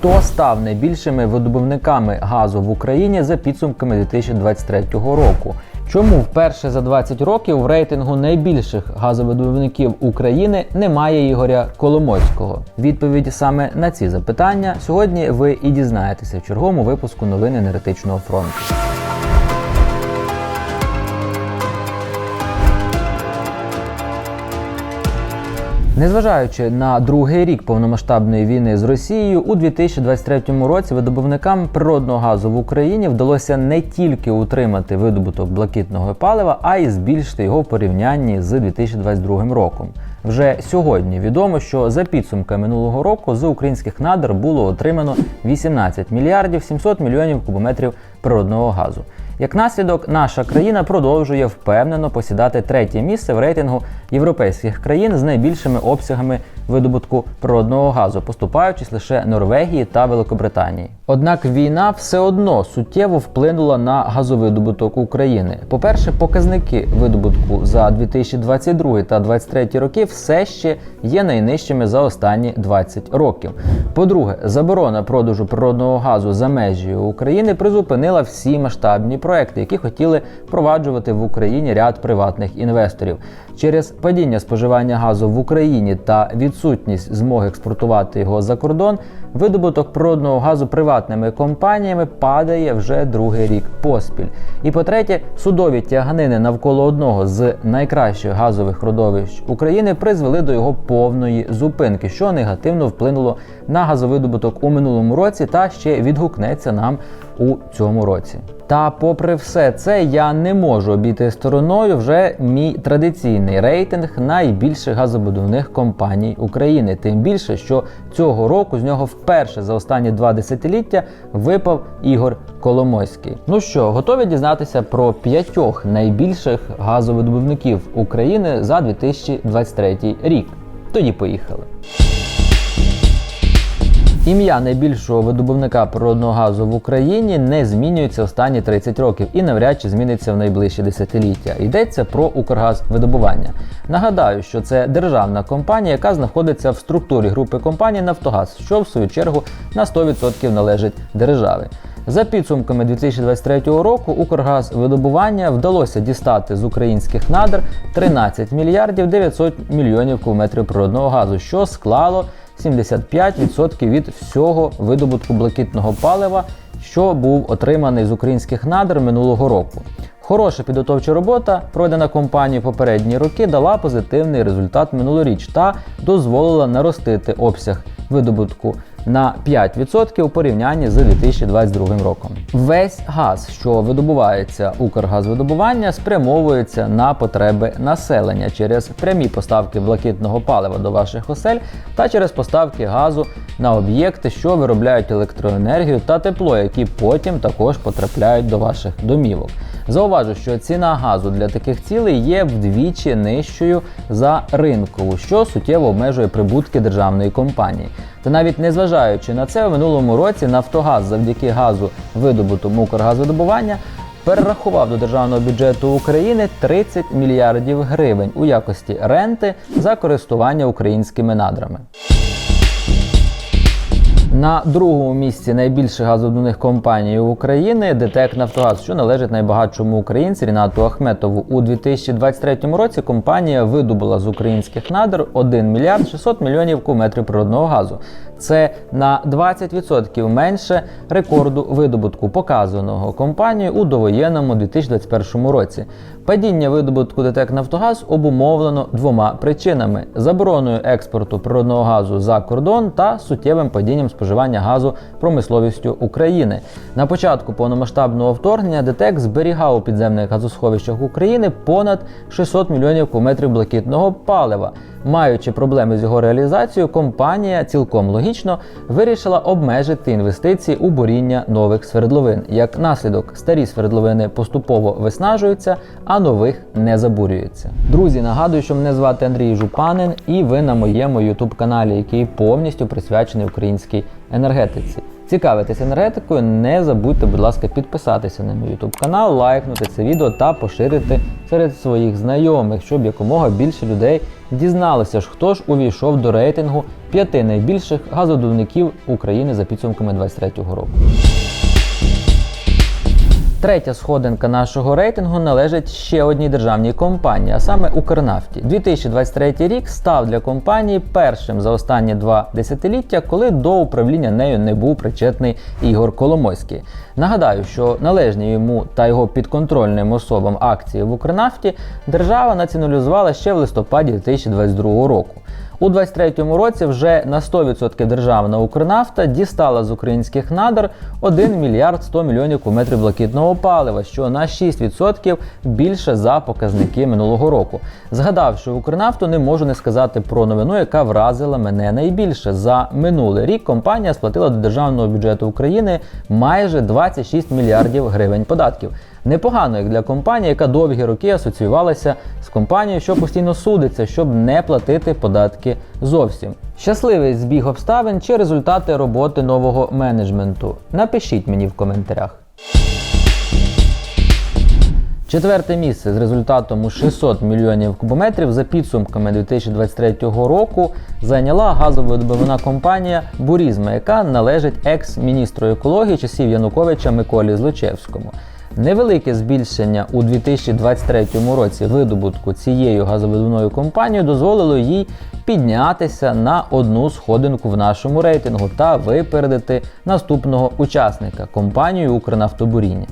Хто став найбільшими видобувниками газу в Україні за підсумками 2023 року? Чому вперше за 20 років в рейтингу найбільших газовидобувників України немає Ігоря Коломойського? Відповідь саме на ці запитання сьогодні ви і дізнаєтеся в черговому випуску новин енергетичного фронту. Незважаючи на другий рік повномасштабної війни з Росією, у 2023 році видобувникам природного газу в Україні вдалося не тільки утримати видобуток блакитного палива, а й збільшити його в порівнянні з 2022 роком. Вже сьогодні відомо, що за підсумками минулого року з українських надр було отримано 18 мільярдів 700 мільйонів кубометрів природного газу. Як наслідок, наша країна продовжує впевнено посідати третє місце в рейтингу європейських країн з найбільшими обсягами видобутку природного газу, поступаючись лише Норвегії та Великобританії. Однак війна все одно суттєво вплинула на газовидобуток України. По-перше, показники видобутку за 2022 та 2023 роки все ще є найнижчими за останні 20 років. По-друге, заборона продажу природного газу за межі України призупинила всі масштабні проекти, які хотіли впроваджувати в Україні ряд приватних інвесторів. Через падіння споживання газу в Україні та відсутність змоги експортувати його за кордон, видобуток природного газу приватними компаніями падає вже другий рік поспіль. І по-третє, судові тяганини навколо одного з найкращих газових родовищ України призвели до його повної зупинки, що негативно вплинуло на газовидобуток у минулому році та ще відгукнеться нам у цьому році. Та, попри все це, я не можу обійти стороною вже мій традиційний рейтинг найбільших газобудівних компаній України. Тим більше, що цього року з нього вперше за останні два десятиліття випав Ігор Коломойський. Ну що, готові дізнатися про п'ятьох найбільших газовидобувників України за 2023 рік? Тоді поїхали. Ім'я найбільшого видобувника природного газу в Україні не змінюється останні 30 років і навряд чи зміниться в найближчі десятиліття. Йдеться про Укргазвидобування. Нагадаю, що це державна компанія, яка знаходиться в структурі групи компаній Нафтогаз, що в свою чергу на 100% належить державі. За підсумками 2023 року Укргазвидобування вдалося дістати з українських надр 13 мільярдів 900 мільйонів кубометрів природного газу, що склало 75% від всього видобутку блакитного палива, що був отриманий з українських надр минулого року. Хороша підготовча робота, пройдена компанією попередні роки, дала позитивний результат минулоріч та дозволила наростити обсяг видобутку на 5% у порівнянні з 2022 роком. Весь газ, що видобувається Укргазвидобування, спрямовується на потреби населення через прямі поставки блакитного палива до ваших осель та через поставки газу на об'єкти, що виробляють електроенергію та тепло, які потім також потрапляють до ваших домівок. Зауважу, що ціна газу для таких цілей є вдвічі нижчою за ринкову, що суттєво обмежує прибутки державної компанії. Та навіть незважаючи на це, у минулому році Нафтогаз завдяки газу видобутому Укргазвидобування перерахував до державного бюджету України 30 мільярдів гривень у якості ренти за користування українськими надрами. На другому місці найбільше газодобувних компаній України ДТЕК Нафтогаз, що належить найбагатшому українці Рінату Ахметову. У 2023 році компанія видобула з українських надр 1 мільярд 600 мільйонів кубометрів природного газу. Це на 20% менше рекорду видобутку, показаного компанією у довоєнному 2021 році. Падіння видобутку ДТЕК Нафтогаз обумовлено двома причинами: забороною експорту природного газу за кордон та суттєвим падінням споживання газу промисловістю України. На початку повномасштабного вторгнення ДТЕК зберігав у підземних газосховищах України понад 600 мільйонів кубометрів блакитного палива. Маючи проблеми з його реалізацією, компанія цілком логічно вирішила обмежити інвестиції у буріння нових свердловин. Як наслідок, старі свердловини поступово виснажуються, а нових не забурюється. Друзі, нагадую, що мене звати Андрій Жупанин, і ви на моєму youtube каналі, який повністю присвячений українській енергетиці. Цікавитесь енергетикою, не забудьте, будь ласка, підписатися на мій YouTube канал, лайкнути це відео та поширити серед своїх знайомих, щоб якомога більше людей дізналися, ж, хто ж увійшов до рейтингу п'яти найбільших газодобувників України за підсумками 2023 року. Третя сходинка нашого рейтингу належить ще одній державній компанії, а саме Укрнафті. 2023 рік став для компанії першим за останні два десятиліття, коли до управління нею не був причетний Ігор Коломойський. Нагадаю, що належні йому та його підконтрольним особам акції в Укрнафті держава націоналізувала ще в листопаді 2022 року. У 2023 році вже на 100% державна Укрнафта дістала з українських надр 1 мільярд 100 мільйонів кубометрів блакитного палива, що на 6% більше за показники минулого року. Згадавши Укрнафту, не можу не сказати про новину, яка вразила мене найбільше. За минулий рік компанія сплатила до державного бюджету України майже 26 мільярдів гривень податків. Непогано як для компанії, яка довгі роки асоціювалася з компанією, що постійно судиться, щоб не платити податки зовсім. Щасливий збіг обставин чи результати роботи нового менеджменту. Напишіть мені в коментарях. Четверте місце з результатом у 600 мільйонів кубометрів за підсумками 2023 року зайняла газовидобувна компанія Бурізма, яка належить екс-міністру екології часів Януковича Миколі Злочевському. Невелике збільшення у 2023 році видобутку цією газовидобувною компанією дозволило їй піднятися на одну сходинку в нашому рейтингу та випередити наступного учасника компанію Укрнафтобуріння.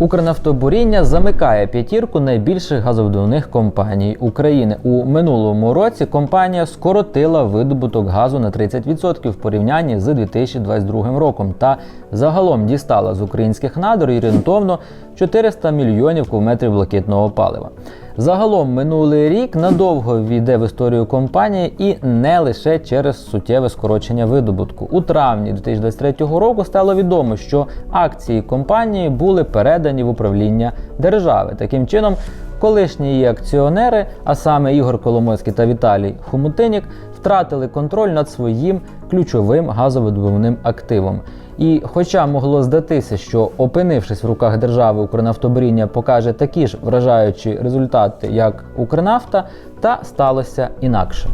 Укрнафтобуріння замикає п'ятірку найбільших газовидобувних компаній України. У минулому році компанія скоротила видобуток газу на 30% в порівнянні з 2022 роком та загалом дістала з українських надр орієнтовно 400 мільйонів кубометрів блакитного палива. Загалом минулий рік надовго війде в історію компанії і не лише через суттєве скорочення видобутку. У травні 2023 року стало відомо, що акції компанії були передані в управління держави. Таким чином, колишні її акціонери, а саме Ігор Коломойський та Віталій Хомутинік, втратили контроль над своїм ключовим газовидобувним активом. І хоча могло здатися, що опинившись в руках держави, Укрнафтобріння покаже такі ж вражаючі результати, як Укрнафта, та сталося інакше.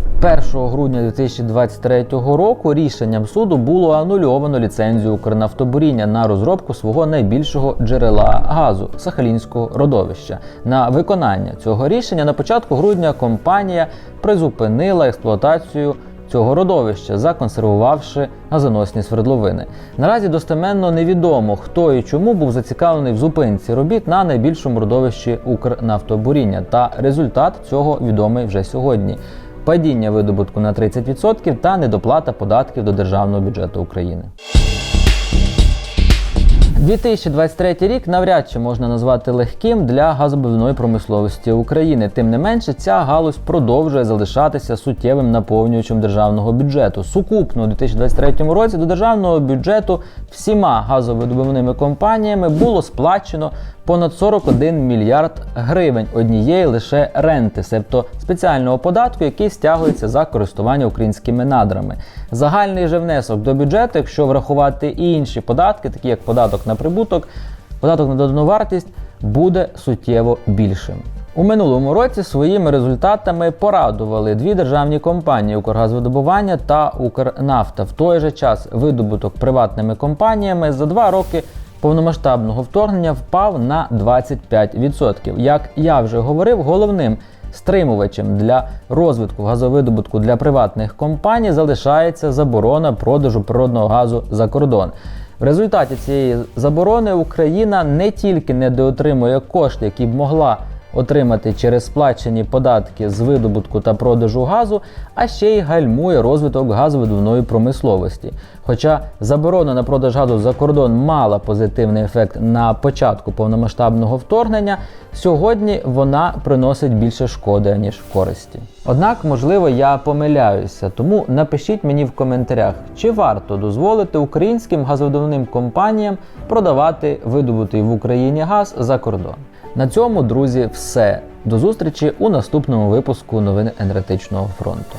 1 грудня 2023 року рішенням суду було анульовано ліцензію Укрнафтобуріння на розробку свого найбільшого джерела газу Сахалінського родовища. На виконання цього рішення на початку грудня компанія призупинила експлуатацію цього родовища, законсервувавши газоносні свердловини. Наразі достеменно невідомо, хто і чому був зацікавлений в зупинці робіт на найбільшому родовищі Укрнафтобуріння. Та результат цього відомий вже сьогодні. Падіння видобутку на 30% та недоплата податків до державного бюджету України. 2023 рік навряд чи можна назвати легким для газобудівної промисловості України. Тим не менше, ця галузь продовжує залишатися суттєвим наповнюючим державного бюджету. Сукупно у 2023 році до державного бюджету всіма газовидобувними компаніями було сплачено понад 41 мільярд гривень однієї лише ренти, себто спеціального податку, який стягується за користування українськими надрами. Загальний же внесок до бюджету, якщо врахувати і інші податки, такі як податок на прибуток, податок на додану вартість, буде суттєво більшим. У минулому році своїми результатами порадували дві державні компанії Укргазвидобування та Укрнафта. В той же час видобуток приватними компаніями за два роки повномасштабного вторгнення впав на 25%. Як я вже говорив, головним стримувачем для розвитку газовидобутку для приватних компаній залишається заборона продажу природного газу за кордон. В результаті цієї заборони Україна не тільки не доотримує кошти, які б могла отримати через сплачені податки з видобутку та продажу газу, а ще й гальмує розвиток газовидобувної промисловості. Хоча заборона на продаж газу за кордон мала позитивний ефект на початку повномасштабного вторгнення, сьогодні вона приносить більше шкоди ніж користі. Однак, можливо, я помиляюся, тому напишіть мені в коментарях, чи варто дозволити українським газовидобувним компаніям продавати видобутий в Україні газ за кордон. На цьому, друзі, все. До зустрічі у наступному випуску новин енергетичного фронту.